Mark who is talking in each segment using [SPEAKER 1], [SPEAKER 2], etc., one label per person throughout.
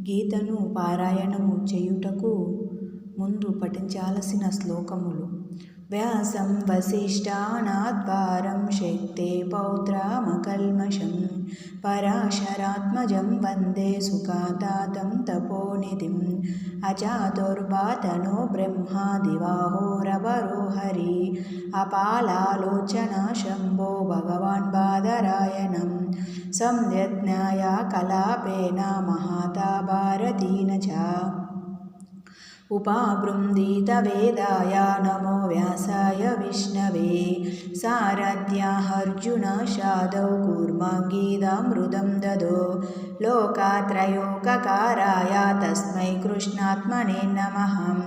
[SPEAKER 1] గీతను పారాయణము చేయుటకు ముందు పఠించాల్సిన శ్లోకములు. వ్యాసం వసిష్ఠానాద్వారం శక్తే పౌత్రామకల్మషం పరాశరాత్మజం వందే సుఖాతాతం తపోనిధిం అచాతుర్వాతనో బ్రహ్మాదివాహోరవరో హరి అపాలాలోచన శంభో భగవాన్ नारायणं संयज्ञाया कलापेन महाता भारतीन च उपाबृन्दीतवेदाय नमो व्यासाय विष्णवे। सारथ्याहर्जुनशादौ कूर्माङ्गीदामृदं ददो। लोकात्रयोककाराय तस्मै कृष्णात्मने नमः।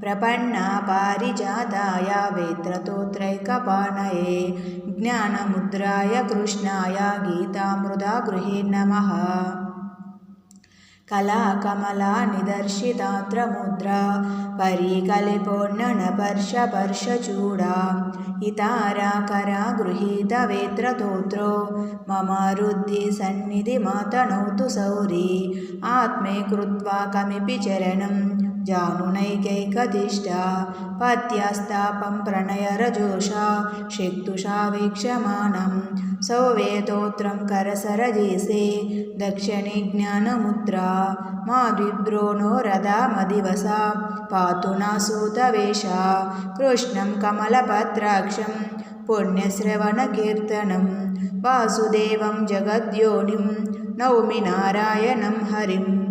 [SPEAKER 1] प्रपन्ना पारिजाताय वेत्रतोत्रैकपाणये। ज्ञानमुद्राय कृष्णाय गीतामृदागृहे नमः कलाकमलानिदर्शितात्रमुद्रा परीकलिपोन्ननपर्शपर्शचूडा इताराकरा गृहीतवेत्रतोत्रो मम रुद्धिसन्निधिमातनोतु सौरी आत्मे कृत्वा कमिपि चरणं जानुनैकैकतिष्ठा पत्यास्तापं प्रणयरजोषा शेक्तुषा वीक्षमाणं सौवेतोत्रं करसरजीसे दक्षिणे ज्ञानमुद्रा माद्विब्रो नो रदामदिवसा पातु नासूतवेषा कृष्णं कमलपत्राक्षं पुण्यश्रवणकीर्तनं वासुदेवं जगद्योनिं नौमि नारायणं हरिम्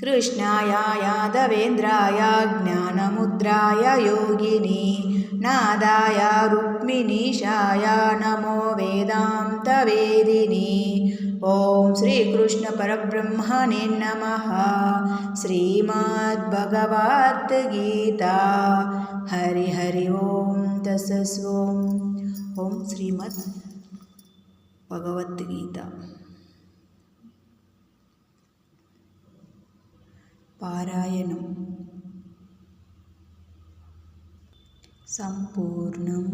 [SPEAKER 1] कृष्णाय यादवेन्द्राय ज्ञानमुद्राय योगिनी नादाय रुक्मिणीशाय नमो वेदान्तवेदिनी। ॐ श्रीकृष्णपरब्रह्मणे नमः। श्रीमद्भगवद्गीता। हरि हरि ॐ तसस्वं। ॐ श्रीमद् भगवद्गीता పారాయణం. సంపూర్ణం.